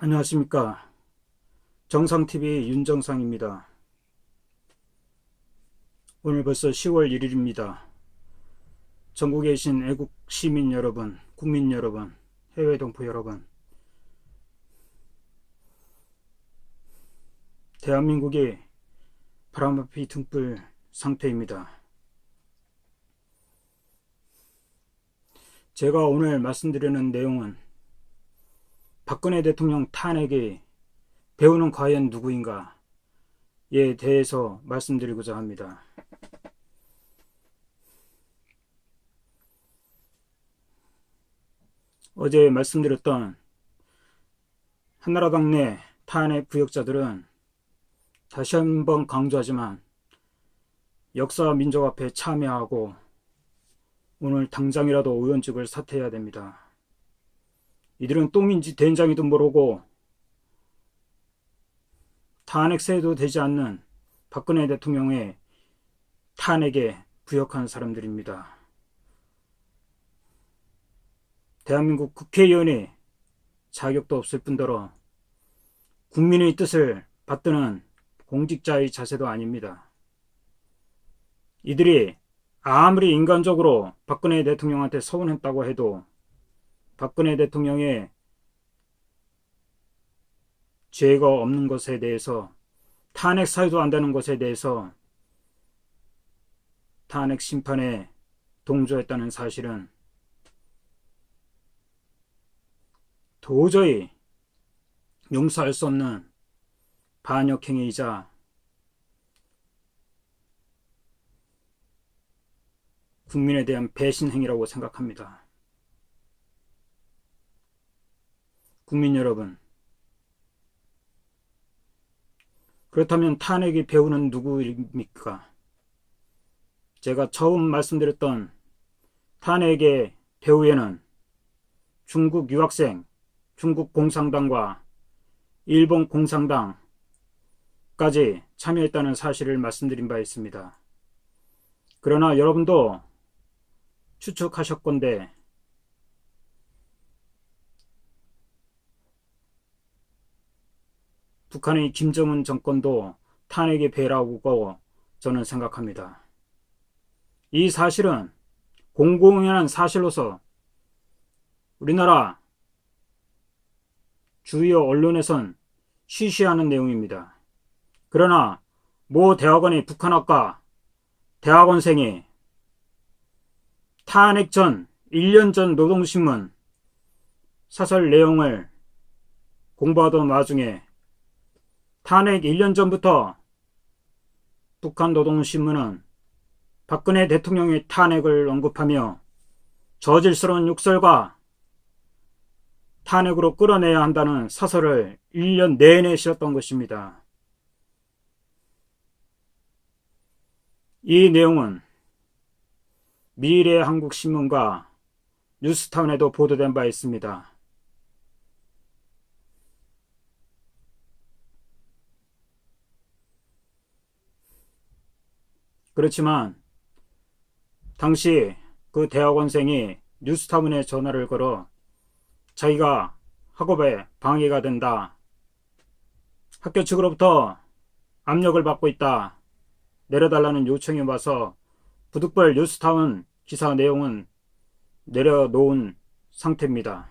안녕하십니까. 정상TV 윤정상입니다. 오늘 벌써 10월 1일입니다. 전국에 계신 애국 시민 여러분, 국민 여러분, 해외 동포 여러분, 대한민국이 바람 앞이 등불 상태입니다. 제가 오늘 말씀드리는 내용은 박근혜 대통령 탄핵에 배우는 과연 누구인가에 대해서 말씀드리고자 합니다. 어제 말씀드렸던 한나라당 내 탄핵 부역자들은 다시 한번 강조하지만 역사 민족 앞에 참여하고 오늘 당장이라도 의원직을 사퇴해야 됩니다. 이들은 똥인지 된장이도 모르고 탄핵세도 되지 않는 박근혜 대통령의 탄핵에 부역한 사람들입니다. 대한민국 국회의원의 자격도 없을 뿐더러 국민의 뜻을 받드는 공직자의 자세도 아닙니다. 이들이 아무리 인간적으로 박근혜 대통령한테 서운했다고 해도 박근혜 대통령의 죄가 없는 것에 대해서 탄핵 사유도 안 되는 것에 대해서 탄핵 심판에 동조했다는 사실은 도저히 용서할 수 없는 반역행위이자 국민에 대한 배신행위라고 생각합니다. 국민 여러분. 그렇다면 탄핵이 배우는 누구입니까? 제가 처음 말씀드렸던 탄핵의 배후에는 중국 유학생, 중국 공산당과 일본 공산당까지 참여했다는 사실을 말씀드린 바 있습니다. 그러나 여러분도 추측하셨건데 북한의 김정은 정권도 탄핵의 배라고 저는 생각합니다. 이 사실은 공공연한 사실로서 우리나라 주요 언론에선 쉬쉬하는 내용입니다. 그러나 모 대학원의 북한학과 대학원생이 탄핵 전 1년 전 노동신문 사설 내용을 공부하던 와중에 탄핵 1년 전부터 북한 노동신문은 박근혜 대통령의 탄핵을 언급하며 저질스러운 욕설과 탄핵으로 끌어내야 한다는 사설을 1년 내내 실었던 것입니다. 이 내용은 미래 한국신문과 뉴스타운에도 보도된 바 있습니다. 그렇지만 당시 그 대학원생이 뉴스타운에 전화를 걸어 자기가 학업에 방해가 된다. 학교 측으로부터 압력을 받고 있다. 내려달라는 요청이 와서 부득벌 뉴스타운 기사 내용은 내려놓은 상태입니다.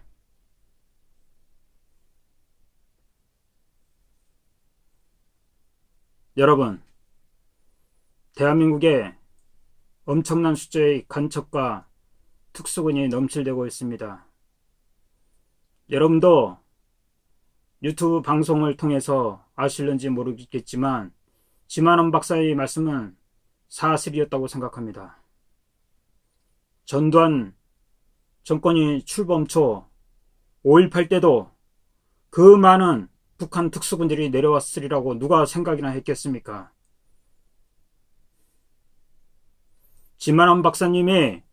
여러분, 대한민국에 엄청난 숫자의 간첩과 특수군이 넘칠되고 있습니다. 여러분도 유튜브 방송을 통해서 아실는지 모르겠지만 지만원 박사의 말씀은 사실이었다고 생각합니다. 전두환 정권이 출범 초 5.18 때도 그 많은 북한 특수군들이 내려왔으리라고 누가 생각이나 했겠습니까? 지만원 박사님이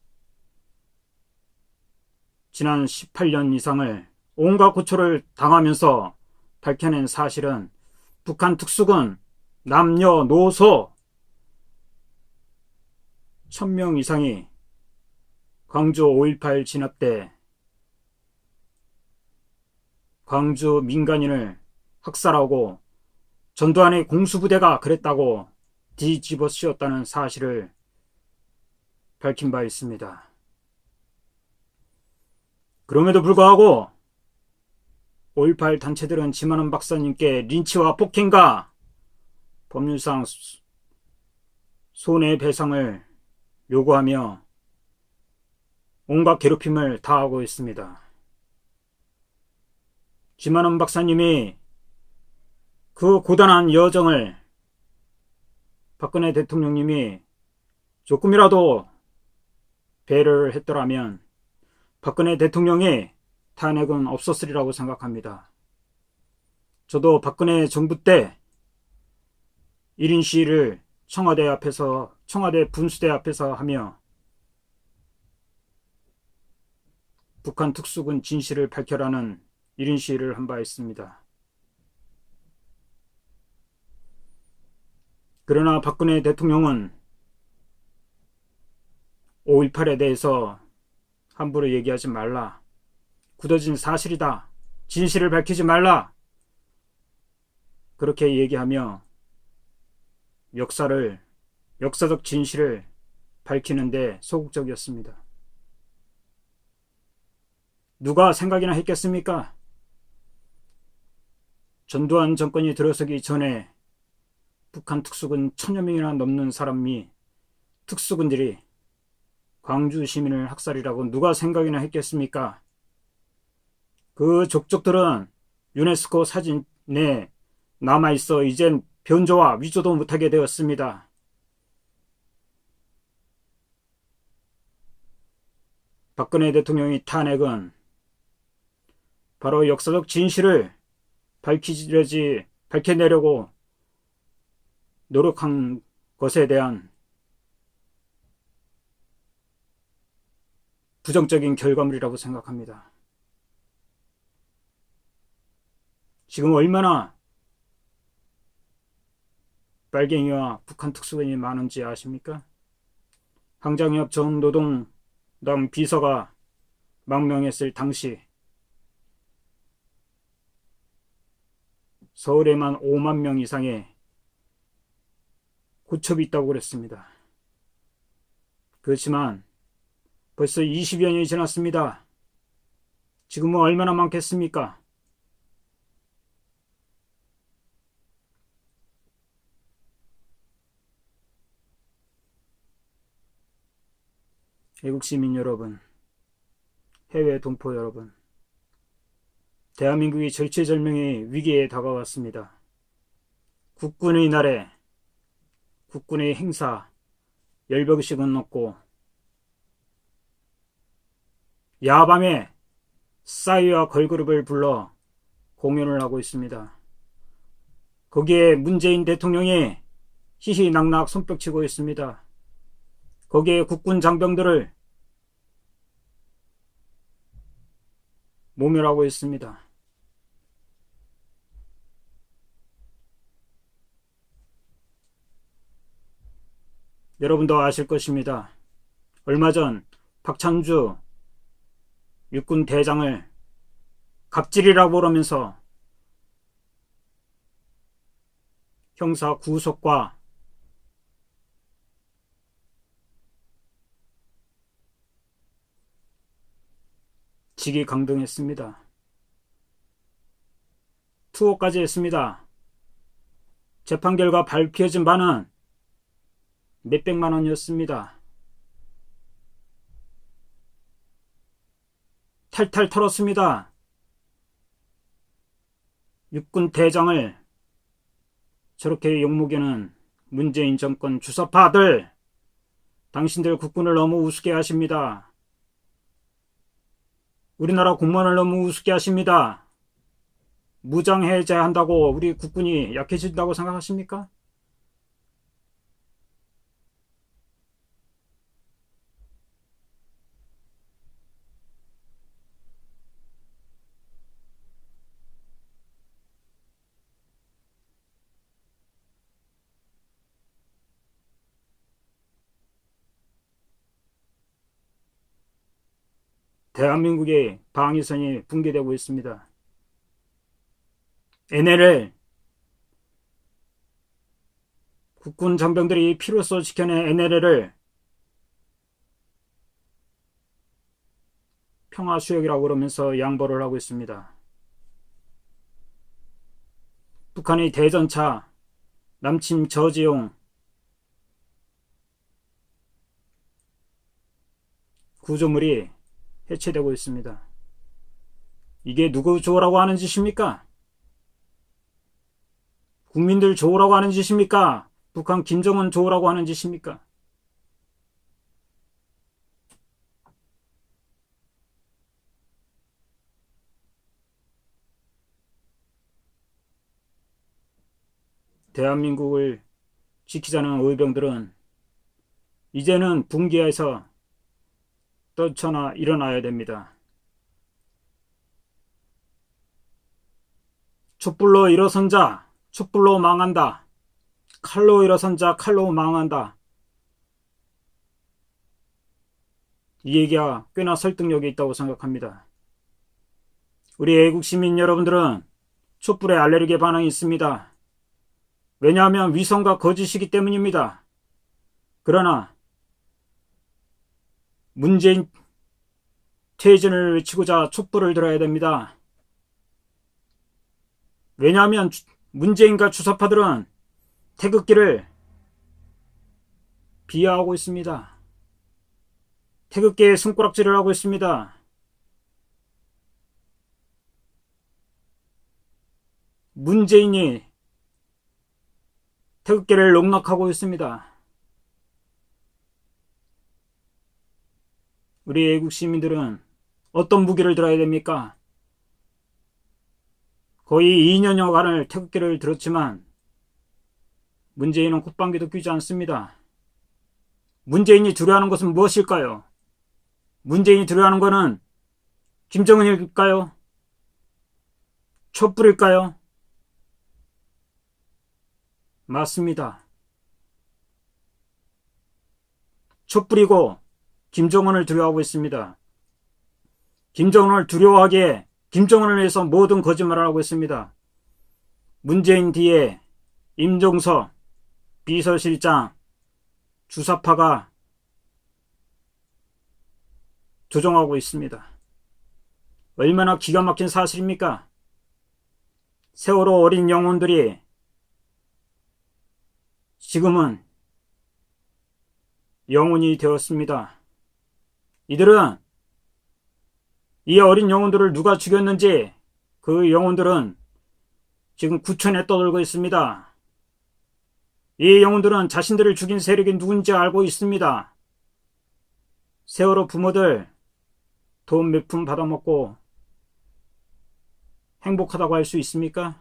지난 18년 이상을 온갖 고초를 당하면서 밝혀낸 사실은 북한 특수군 남녀노소 1000명 이상이 광주 5.18 진압 때 광주 민간인을 학살하고 전두환의 공수부대가 그랬다고 뒤집어 씌웠다는 사실을 밝힌 바 있습니다. 그럼에도 불구하고 5.18 단체들은 지만원 박사님께 린치와 폭행과 법률상 손해배상을 요구하며 온갖 괴롭힘을 다하고 있습니다. 지만원 박사님이 그 고단한 여정을 박근혜 대통령님이 조금이라도 배려를 했더라면 박근혜 대통령의 탄핵은 없었으리라고 생각합니다. 저도 박근혜 정부 때 1인 시위를 청와대 앞에서 청와대 분수대 앞에서 하며 북한 특수군 진실을 밝혀라는 1인 시위를 한 바 있습니다. 그러나 박근혜 대통령은 5.18에 대해서 함부로 얘기하지 말라. 굳어진 사실이다. 진실을 밝히지 말라. 그렇게 얘기하며 역사를, 역사적 진실을 밝히는데 소극적이었습니다. 누가 생각이나 했겠습니까? 전두환 정권이 들어서기 전에 북한 특수군 천여 명이나 넘는 사람이 특수군들이 광주 시민을 학살이라고 누가 생각이나 했겠습니까? 그 족족들은 유네스코 사진에 남아있어 이젠 변조와 위조도 못하게 되었습니다. 박근혜 대통령의 탄핵은 바로 역사적 진실을 밝히지, 밝혀내려고 노력한 것에 대한 부정적인 결과물이라고 생각합니다. 지금 얼마나 빨갱이와 북한 특수군이 많은지 아십니까? 황장엽 전 노동당 비서가 망명했을 당시 서울에만 5만 명 이상의 고첩이 있다고 그랬습니다. 그렇지만 벌써 20여 년이 지났습니다. 지금은 얼마나 많겠습니까? 외국 시민 여러분, 해외 동포 여러분, 대한민국이 절체절명의 위기에 다가왔습니다. 국군의 날에 국군의 행사 열병식은 없고 야밤에 싸이와 걸그룹을 불러 공연을 하고 있습니다. 거기에 문재인 대통령이 희희낙낙 손뼉치고 있습니다. 거기에 국군 장병들을 모멸하고 있습니다. 여러분도 아실 것입니다. 얼마 전 박찬주 육군 대장을 갑질이라고 그러면서 형사 구속과 직위 강등했습니다. 투어까지 했습니다. 재판 결과 밝혀진 바는 몇백만 원이었습니다. 탈탈 털었습니다. 육군 대장을 저렇게 욕먹이는 문재인 정권 주사파들 당신들 국군을 너무 우습게 하십니다. 우리나라 공무원을 너무 우습게 하십니다. 무장해제한다고 우리 국군이 약해진다고 생각하십니까? 대한민국의 방위선이 붕괴되고 있습니다. NLL 국군 장병들이 피로써 지켜낸 NLL을 평화수역이라고 그러면서 양보를 하고 있습니다. 북한의 대전차 남침 저지용 구조물이 해체되고 있습니다. 이게 누구 좋으라고 하는 짓입니까? 국민들 좋으라고 하는 짓입니까? 북한 김정은 좋으라고 하는 짓입니까? 대한민국을 지키자는 의병들은 이제는 붕괴해서 떨쳐나 일어나야 됩니다. 촛불로 일어선 자, 촛불로 망한다. 칼로 일어선 자, 칼로 망한다. 이 얘기가 꽤나 설득력이 있다고 생각합니다. 우리 애국 시민 여러분들은 촛불에 알레르기 반응이 있습니다. 왜냐하면 위선과 거짓이기 때문입니다. 그러나 문재인 퇴진을 외치고자 촛불을 들어야 됩니다. 왜냐하면 문재인과 주사파들은 태극기를 비하하고 있습니다. 태극기에 손가락질을 하고 있습니다. 문재인이 태극기를 농락하고 있습니다. 우리 애국 시민들은 어떤 무기를 들어야 됩니까? 거의 2년여간을 태극기를 들었지만 문재인은 콧방귀도 뀌지 않습니다. 문재인이 두려워하는 것은 무엇일까요? 문재인이 두려워하는 것은 김정은일까요? 촛불일까요? 맞습니다. 촛불이고 김정은을 두려워하고 있습니다. 김정은을 두려워하기에 김정은을 위해서 모든 거짓말을 하고 있습니다. 문재인 뒤에 임종서 비서실장 주사파가 조종하고 있습니다. 얼마나 기가 막힌 사실입니까? 세월호 어린 영혼들이 지금은 영혼이 되었습니다. 이들은 이 어린 영혼들을 누가 죽였는지 그 영혼들은 지금 구천에 떠돌고 있습니다. 이 영혼들은 자신들을 죽인 세력이 누군지 알고 있습니다. 세월호 부모들 돈 몇 푼 받아먹고 행복하다고 할 수 있습니까?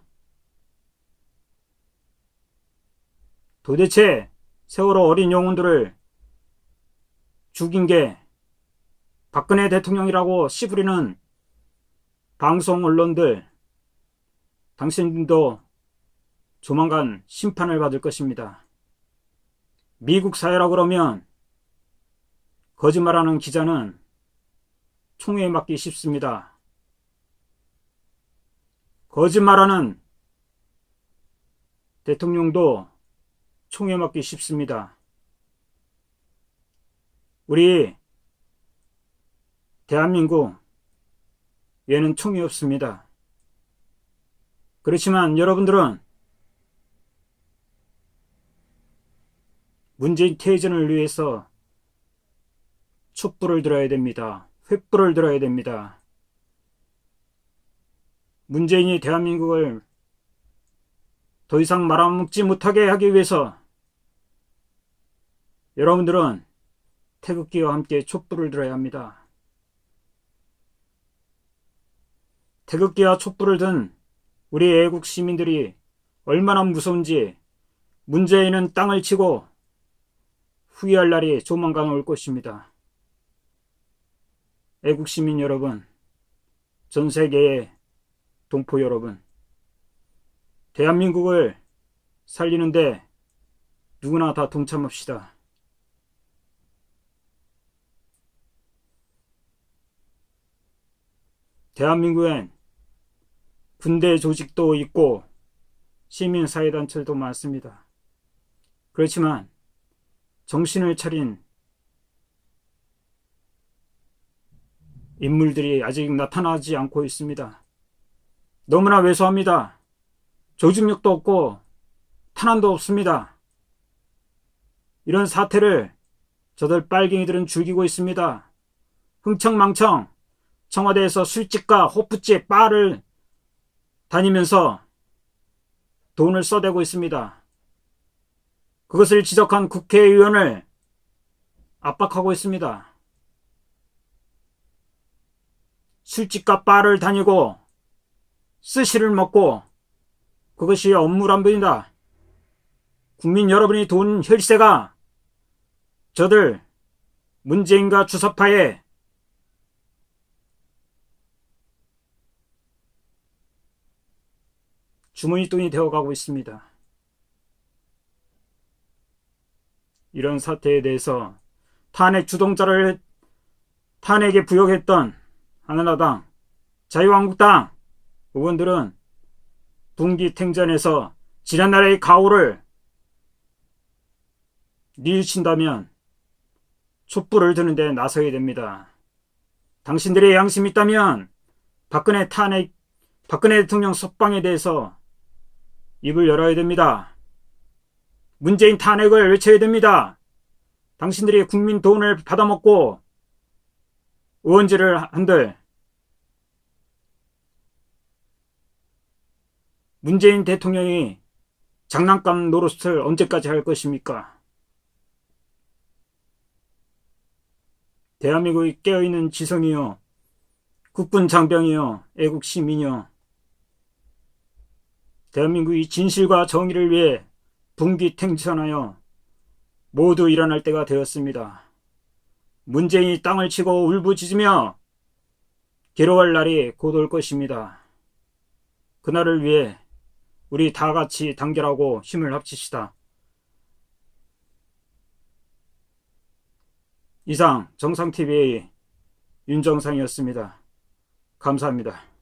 도대체 세월호 어린 영혼들을 죽인 게 박근혜 대통령이라고 씨부리는 방송 언론들 당신도 조만간 심판을 받을 것입니다. 미국 사회라 그러면 거짓말하는 기자는 총에 맞기 쉽습니다. 거짓말하는 대통령도 총에 맞기 쉽습니다. 우리 대한민국 얘는 총이 없습니다. 그렇지만 여러분들은 문재인 퇴진을 위해서 촛불을 들어야 됩니다. 횃불을 들어야 됩니다. 문재인이 대한민국을 더 이상 말아먹지 못하게 하기 위해서 여러분들은 태극기와 함께 촛불을 들어야 합니다. 태극기와 촛불을 든 우리 애국 시민들이 얼마나 무서운지 문재인은 땅을 치고 후회할 날이 조만간 올 것입니다. 애국 시민 여러분, 전 세계의 동포 여러분, 대한민국을 살리는데 누구나 다 동참합시다. 대한민국엔 군대 조직도 있고 시민사회단체도 많습니다. 그렇지만 정신을 차린 인물들이 아직 나타나지 않고 있습니다. 너무나 왜소합니다. 조직력도 없고 탄환도 없습니다. 이런 사태를 저들 빨갱이들은 즐기고 있습니다. 흥청망청 청와대에서 술집과 호프집, 바를 다니면서 돈을 써대고 있습니다. 그것을 지적한 국회의원을 압박하고 있습니다. 술집과 바를 다니고 스시를 먹고 그것이 업무란 분이다. 국민 여러분이 돈 혈세가 저들 문재인과 주사파에 주머니 돈이 되어가고 있습니다. 이런 사태에 대해서 탄핵 주동자를 탄핵에 부역했던 하나라당, 자유한국당 의원들은 분기탱전에서 지난날의 가오를 뉘우친다면 촛불을 드는 데 나서야 됩니다. 당신들의 양심 있다면 박근혜 탄핵, 박근혜 대통령 석방에 대해서 입을 열어야 됩니다. 문재인 탄핵을 외쳐야 됩니다. 당신들이 국민 돈을 받아먹고 의원질을 한들 문재인 대통령이 장난감 노릇을 언제까지 할 것입니까? 대한민국이 깨어있는 지성이요, 국군 장병이요, 애국 시민이요, 대한민국이 진실과 정의를 위해 분기탱천하여 모두 일어날 때가 되었습니다. 문재인이 땅을 치고 울부짖으며 괴로워할 날이 곧 올 것입니다. 그날을 위해 우리 다 같이 단결하고 힘을 합치시다. 이상 정상TV의 윤정상이었습니다. 감사합니다.